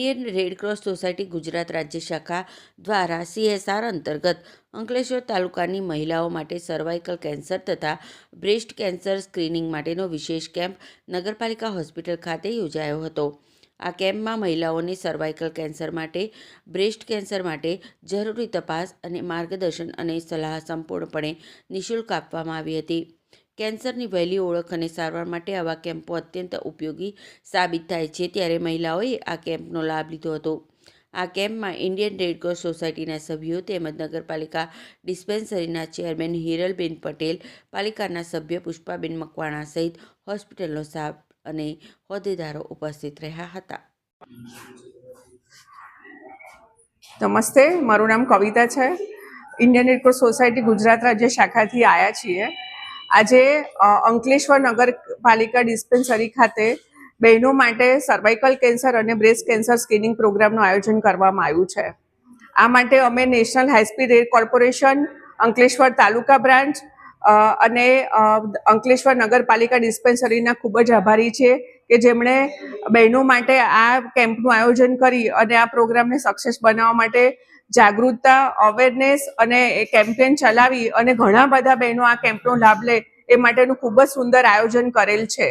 Indian Red Cross society Gujarat રાજ્ય શાખા દ્વારા સીએસઆર અંતર્ગત અંકલેશ્વર તાલુકાની મહિલાઓ માટે સર્વાઇકલ કેન્સર તથા બ્રેસ્ટ કેન્સર સ્ક્રીનિંગ માટેનો વિશેષ કેમ્પ નગરપાલિકા હોસ્પિટલ ખાતે યોજાયો હતો. આ કેમ્પમાં મહિલાઓને સર્વાઇકલ કેન્સર માટે બ્રેસ્ટ કેન્સર માટે જરૂરી તપાસ અને માર્ગદર્શન અને સલાહ સંપૂર્ણપણે નિઃશુલ્ક આપવામાં આવી હતી. કેન્સરની વહેલી ઓળખ અને સારવાર માટે આવા કેમ્પો અત્યંત ઉપયોગી સાબિત થાય છે ત્યારે મહિલાઓએ આ કેમ્પનો લાભ લીધો હતો. આ કેમ્પમાં ઇન્ડિયન રેડક્રોસ સોસાયટીના સભ્યો તેમજ નગરપાલિકા ડિસ્પેન્સરીના ચેરમેન હિરલબેન પટેલ, પાલિકાના સભ્ય પુષ્પાબેન મકવાણા સહિત હોસ્પિટલનો સ્ટાફ અને હોદ્દેદારો ઉપસ્થિત રહ્યા હતા. નમસ્તે, મારું નામ કવિતા છે. ઇન્ડિયન રેડક્રોસ સોસાયટી ગુજરાત રાજ્ય શાખાથી આવ્યા છીએ. આજે અંકલેશ્વર નગરપાલિકા ડિસ્પેન્સરી ખાતે બહેનો માટે સર્વાઇકલ કેન્સર અને બ્રેસ્ટ કેન્સર સ્ક્રીનિંગ પ્રોગ્રામનું આયોજન કરવામાં આવ્યું છે. આ માટે અમે national high speed rail corporation Ankleshwar taluka branch અને અંકલેશ્વર નગરપાલિકા ડિસ્પેન્સરીના ખૂબ જ આભારી છે કે જેમણે બહેનો માટે આ કેમ્પનું આયોજન કરી અને આ પ્રોગ્રામને સક્સેસ બનાવવા માટે જાગૃતતા અવેરનેસ અને એ કેમ્પેન ચલાવી અને ઘણા બધા બહેનો આ કેમ્પનો લાભ લે એ માટેનું ખૂબ જ સુંદર આયોજન કરેલ છે.